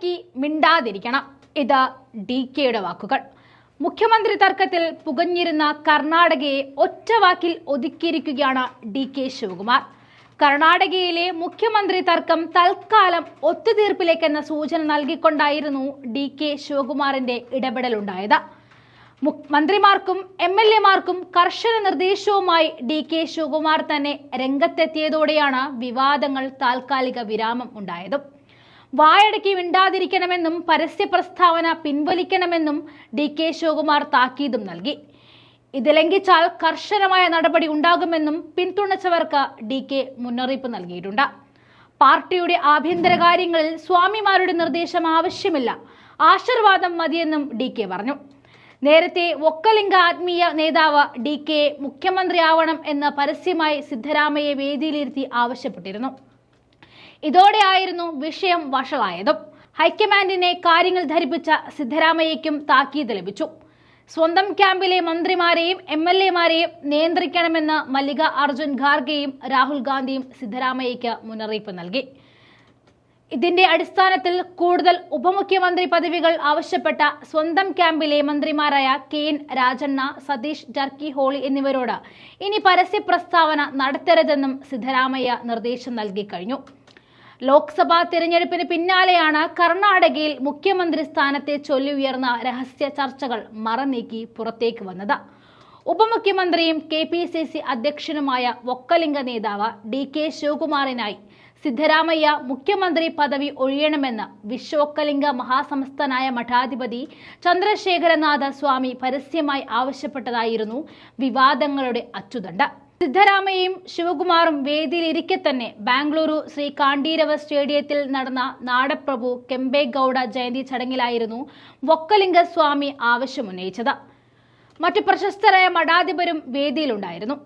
വായടക്കി മിണ്ടാതിരിക്കണം. ഇത് ഡി കെയുടെ വാക്കുകൾ. മുഖ്യമന്ത്രി തർക്കത്തിൽ പുകഞ്ഞിരുന്ന കർണാടകയെ ഒറ്റവാക്കിൽ ഒതുക്കിയിരിക്കുകയാണ് ഡി കെ ശിവകുമാർ. കർണാടകയിലെ മുഖ്യമന്ത്രി തർക്കം തൽക്കാലം ഒത്തുതീർപ്പിലേക്കെന്ന സൂചന നൽകിക്കൊണ്ടായിരുന്നു ഡി കെ ശിവകുമാറിന്റെ ഇടപെടലുണ്ടായത്. മന്ത്രിമാർക്കും എം എൽ എമാർക്കും കർശന നിർദ്ദേശവുമായി ഡി കെ ശിവകുമാർ തന്നെ രംഗത്തെത്തിയതോടെയാണ് വിവാദങ്ങൾ താൽക്കാലിക വിരാമം ഉണ്ടായത്. വായടക്കി മിണ്ടാതിരിക്കണമെന്നും പരസ്യ പ്രസ്താവന പിൻവലിക്കണമെന്നും ഡി കെ ശിവകുമാർ താക്കീതും നൽകി. ഇത് ലംഘിച്ചാൽ കർശനമായ നടപടി ഉണ്ടാകുമെന്നും പിന്തുണച്ചവർക്ക് ഡി കെ മുന്നറിയിപ്പ് നൽകിയിട്ടുണ്ട്. പാർട്ടിയുടെ ആഭ്യന്തര കാര്യങ്ങളിൽ സ്വാമിമാരുടെ നിർദ്ദേശം ആവശ്യമില്ല. ആശീർവാദം മതിയെന്നും ഡി കെ പറഞ്ഞു. നേരത്തെ ഒക്കലിംഗ ആത്മീയ നേതാവ് ഡി കെ മുഖ്യമന്ത്രിയാവണം എന്ന് പരസ്യമായി സിദ്ധരാമയെ വേദിയിലിരുത്തി ആവശ്യപ്പെട്ടിരുന്നു. ഇതോടെയായിരുന്നു വിഷയം വഷളായതും. ഹൈക്കമാൻഡിനെ കാര്യങ്ങൾ ധരിപ്പിച്ച സിദ്ധരാമയ്യയ്ക്കും താക്കീത് ലഭിച്ചു. സ്വന്തം ക്യാമ്പിലെ മന്ത്രിമാരെയും എം എൽ എമാരെയും നിയന്ത്രിക്കണമെന്ന് മല്ലിക അർജുൻ ഖാർഗെയും രാഹുൽ ഗാന്ധിയും സിദ്ധരാമയ്യയ്ക്ക് മുന്നറിയിപ്പ് നൽകി. ഇതിന്റെ അടിസ്ഥാനത്തിൽ കൂടുതൽ ഉപമുഖ്യമന്ത്രി പദവികൾ ആവശ്യപ്പെട്ട സ്വന്തം ക്യാമ്പിലെ മന്ത്രിമാരായ K N Rajanna Satish Jarkiholi എന്നിവരോട് ഇനി പരസ്യ പ്രസ്താവന നടത്തരുതെന്നും സിദ്ധരാമയ്യ നിർദ്ദേശം നൽകി കഴിഞ്ഞു. ലോക്സഭാ തിരഞ്ഞെടുപ്പിന് പിന്നാലെയാണ് കർണാടകയിൽ മുഖ്യമന്ത്രി സ്ഥാനത്തെ ചൊല്ലി ഉയർന്ന രഹസ്യ ചർച്ചകൾ മറനീക്കി പുറത്തേക്ക് വന്നത്. ഉപമുഖ്യമന്ത്രിയും കെ പി സി സി അധ്യക്ഷനുമായ ഒക്കലിംഗ നേതാവ് ഡി കെ ശിവകുമാറിനായി സിദ്ധരാമയ്യ മുഖ്യമന്ത്രി പദവി ഒഴിയണമെന്ന് വിശ്വക്കലിംഗ മഹാസംസ്ഥനായ മഠാധിപതി ചന്ദ്രശേഖരനാഥ സ്വാമി പരസ്യമായി ആവശ്യപ്പെട്ടതായിരുന്നു വിവാദങ്ങളുടെ അച്ചുതണ്ട്. സിദ്ധരാമയ്യയും ശിവകുമാറും വേദിയിലിരിക്കെ തന്നെ ബാംഗ്ലൂരു ശ്രീ കാണ്ടീരവ സ്റ്റേഡിയത്തിൽ നടന്ന നാടപ്രഭു കെമ്പേഗൌഡ ജയന്തി ചടങ്ങിലായിരുന്നു വൊക്കലിംഗ സ്വാമി ആവശ്യമുന്നയിച്ചത്. മറ്റു പ്രശസ്തരായ മഠാധിപരും വേദിയിലുണ്ടായിരുന്നു.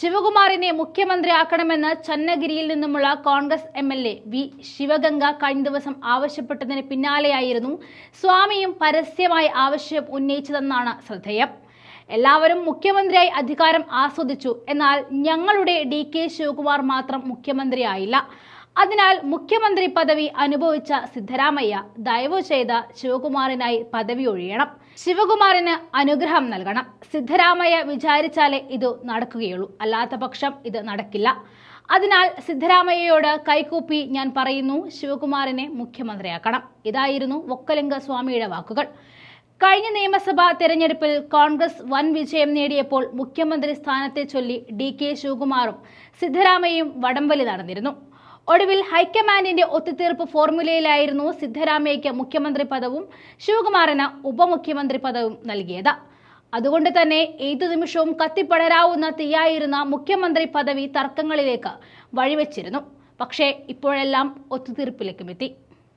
ശിവകുമാറിനെ മുഖ്യമന്ത്രിയാക്കണമെന്ന് ചന്നഗിരിയിൽ നിന്നുമുള്ള Congress M L A V Shivaganga കഴിഞ്ഞ ദിവസം ആവശ്യപ്പെട്ടതിന് പിന്നാലെയായിരുന്നു സ്വാമിയും പരസ്യമായി ആവശ്യം ഉന്നയിച്ചതെന്നാണ് ശ്രദ്ധേയം. എല്ലാവരും മുഖ്യമന്ത്രിയായി അധികാരം ആസ്വദിച്ചു. എന്നാൽ ഞങ്ങളുടെ ഡി കെ ശിവകുമാർ മാത്രം മുഖ്യമന്ത്രിയായില്ല. അതിനാൽ മുഖ്യമന്ത്രി പദവി അനുഭവിച്ച സിദ്ധരാമയ്യ ദയവ് ചെയ്ത ശിവകുമാറിനായി പദവി ഒഴിയണം. ശിവകുമാറിന് അനുഗ്രഹം നൽകണം. സിദ്ധരാമയ്യ വിചാരിച്ചാലേ ഇത് നടക്കുകയുള്ളൂ. അല്ലാത്ത പക്ഷം ഇത് നടക്കില്ല. അതിനാൽ സിദ്ധരാമയ്യയോട് കൈകൂപ്പി ഞാൻ പറയുന്നു ശിവകുമാറിനെ മുഖ്യമന്ത്രിയാക്കണം. ഇതായിരുന്നു വൊക്കലിംഗ സ്വാമിയുടെ വാക്കുകൾ. കഴിഞ്ഞ നിയമസഭാ തെരഞ്ഞെടുപ്പിൽ കോൺഗ്രസ് വൻ വിജയം നേടിയപ്പോൾ മുഖ്യമന്ത്രി സ്ഥാനത്തെ ചൊല്ലി ഡി കെ ശിവകുമാറും സിദ്ധരാമയ്യയും വടംവലി നടന്നിരുന്നു. ഒടുവിൽ ഹൈക്കമാൻഡിന്റെ ഒത്തുതീർപ്പ് ഫോർമുലയിലായിരുന്നു സിദ്ധരാമയ്യയ്ക്ക് മുഖ്യമന്ത്രി പദവും ശിവകുമാറിന് ഉപമുഖ്യമന്ത്രി പദവും നൽകിയത്. അതുകൊണ്ട് തന്നെ ഏതു നിമിഷവും കത്തിപ്പടരാവുന്ന തീയായിരുന്ന മുഖ്യമന്ത്രി പദവി തർക്കങ്ങളിലേക്ക് വഴിവെച്ചിരുന്നു. പക്ഷേ ഇപ്പോഴെല്ലാം ഒത്തുതീർപ്പിലേക്കും എത്തി.